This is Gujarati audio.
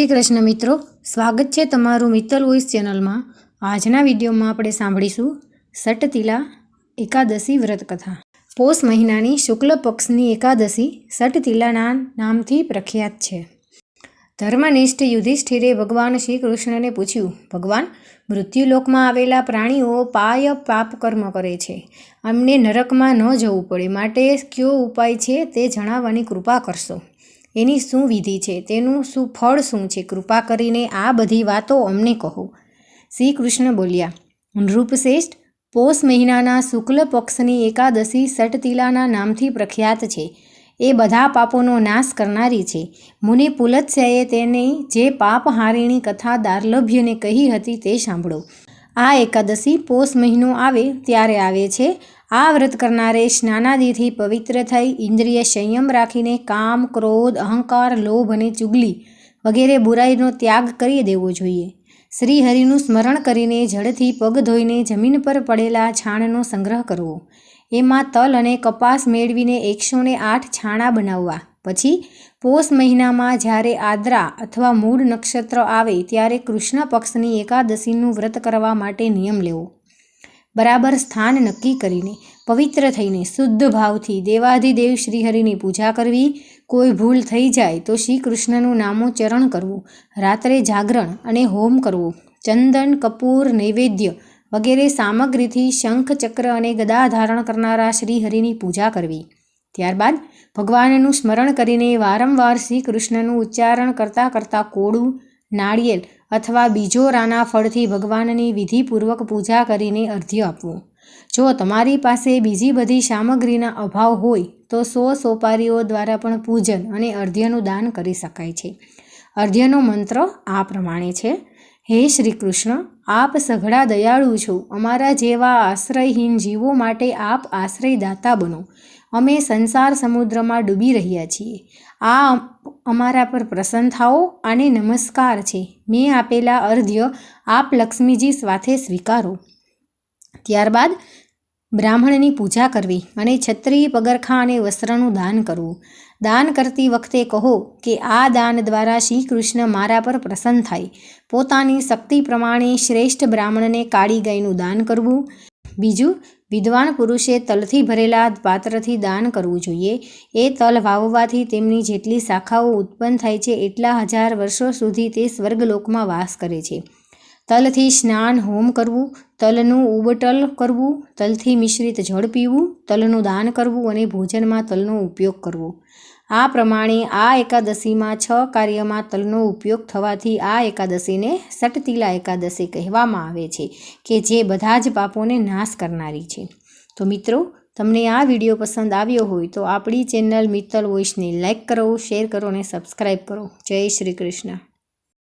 શ્રી કૃષ્ણ મિત્રો, સ્વાગત છે તમારું મિત્તલ વોઇસ ચેનલમાં આજના વિડીયોમાં આપણે સાંભળીશું સટતિલા એકાદશી વ્રત કથા. પોષ મહિનાની શુક્લ પક્ષની એકાદશી સટતિલાના નામથી પ્રખ્યાત છે. ધર્મનિષ્ઠ યુધિષ્ઠિરે ભગવાન શ્રી કૃષ્ણને પૂછ્યું, ભગવાન, મૃત્યુલોકમાં આવેલા પ્રાણીઓ પાય પાપ કર્મ કરે છે. અમને નરકમાં ન જવું પડે. માટે કયો ઉપાય છે તે જણાવવાની કૃપા કરશો. એની શું વિધિ છે? તેનું શું ફળ શું છે? કૃપા કરીને આ બધી વાતો અમને કહો. શ્રી કૃષ્ણ બોલ્યા, નૃપશ્રેષ્ઠ, પોષ મહિનાના શુક્લ પક્ષની એકાદશી સટતિલાના નામથી પ્રખ્યાત છે. એ બધા પાપોનો નાશ કરનારી છે. મુનિ પુલત્સ્યએ તેની જે પાપહારિણી કથા દાર્લભ્યને કહી હતી તે સાંભળો. આ એકાદશી પોષ મહિનો આવે ત્યારે આવે છે. આ વ્રત કરનારે સ્નાનાદિથી પવિત્ર થઈ ઇન્દ્રિય સંયમ રાખીને કામ, ક્રોધ, અહંકાર, લોભ અને ચુગલી વગેરે બુરાઈનો ત્યાગ કરી દેવો જોઈએ. શ્રી હરિનું સ્મરણ કરીને જળથી પગ ધોઈને જમીન પર પડેલા છાણનો સંગ્રહ કરવો. એમાં તલ અને કપાસ મેળવીને એકસો ને આઠ છાણા બનાવવા. પછી પોષ મહિનામાં જ્યારે આદ્રા અથવા મૂળ નક્ષત્ર આવે ત્યારે કૃષ્ણ પક્ષની એકાદશીનું વ્રત કરવા માટે નિયમ લેવો. બરાબર સ્થાન નક્કી કરીને પવિત્ર થઈને શુદ્ધ ભાવથી દેવાધિદેવ શ્રીહરિની પૂજા કરવી કોઈ ભૂલ થઈ જાય તો શ્રી કૃષ્ણનું નામોચ્ચરણ કરવું, રાત્રે જાગરણ અને હોમ કરવું, ચંદન, કપૂર, નૈવેદ્ય વગેરે સામગ્રીથી શંખ, ચક્ર અને ગદા ધારણ કરનારા શ્રીહરિની પૂજા કરવી. ત્યારબાદ ભગવાનનું સ્મરણ કરીને વારંવાર શ્રી કૃષ્ણનું ઉચ્ચારણ કરતાં કરતાં કોળું, નાળિયેર અથવા બીજો રાના ફળથી ભગવાનની વિધિપૂર્વક પૂજા કરીને અર્ધ્ય આપવું. જો તમારી પાસે બીજી બધી સામગ્રીના અભાવ હોય, તો સો સોપારીઓ દ્વારા પણ પૂજન અને અર્ધ્યનું દાન કરી શકાય છે. અર્ધ્યનો મંત્ર આ પ્રમાણે છે. હે શ્રી કૃષ્ણ આપ સઘળા દયાળુ છો. અમારા જેવા આશ્રયહીન જીવો માટે આપ આશ્રયદાતા બનો. અમે સંસાર સમુદ્રમાં ડૂબી રહ્યા છીએ. આ અમારા પર પ્રસન્ન થાઓ અને નમસ્કાર છે. મેં આપેલા અર્ધ્ય આપ લક્ષ્મીજી સાથે સ્વીકારો. ત્યારબાદ બ્રાહ્મણની પૂજા કરવી અને છત્રી, પગરખા અને વસ્ત્રનું દાન કરવું. દાન કરતી વખતે કહો કે આ દાન દ્વારા શ્રી કૃષ્ણ મારા પર પ્રસન્ન થાય. પોતાની શક્તિ પ્રમાણે શ્રેષ્ઠ બ્રાહ્મણને કાળી ગાયનું દાન કરવું બીજું, વિદ્વાન પુરુષે તલથી ભરેલા પાત્રથી દાન કરવું જોઈએ. એ તલ વાવવાથી તેમની જેટલી શાખાઓ ઉત્પન્ન થાય છે, એટલા હજાર વર્ષો સુધી તે સ્વર્ગલોકમાં વાસ કરે છે. તલથી સ્નાન, હોમ કરવું, તલનું ઉબટલ કરવું, તલથી મિશ્રિત જળ પીવું, તલનું દાન કરવું અને ભોજનમાં તલનો ઉપયોગ કરવો. આ પ્રમાણે આ એકાદશીમાં છ કાર્યમાં તલનો ઉપયોગ થવાથી આ એકાદશીને સટતિલા એકાદશી કહેવામાં આવે છે, કે જે બધા જ પાપોને નાશ કરનારી છે. તો મિત્રો, તમને આ વીડિયો પસંદ આવ્યો હોય તો આપણી ચેનલ મિત્તલ વોઇસને લાઇક કરો, શેર કરો અને સબસ્ક્રાઈબ કરો. જય શ્રી કૃષ્ણ.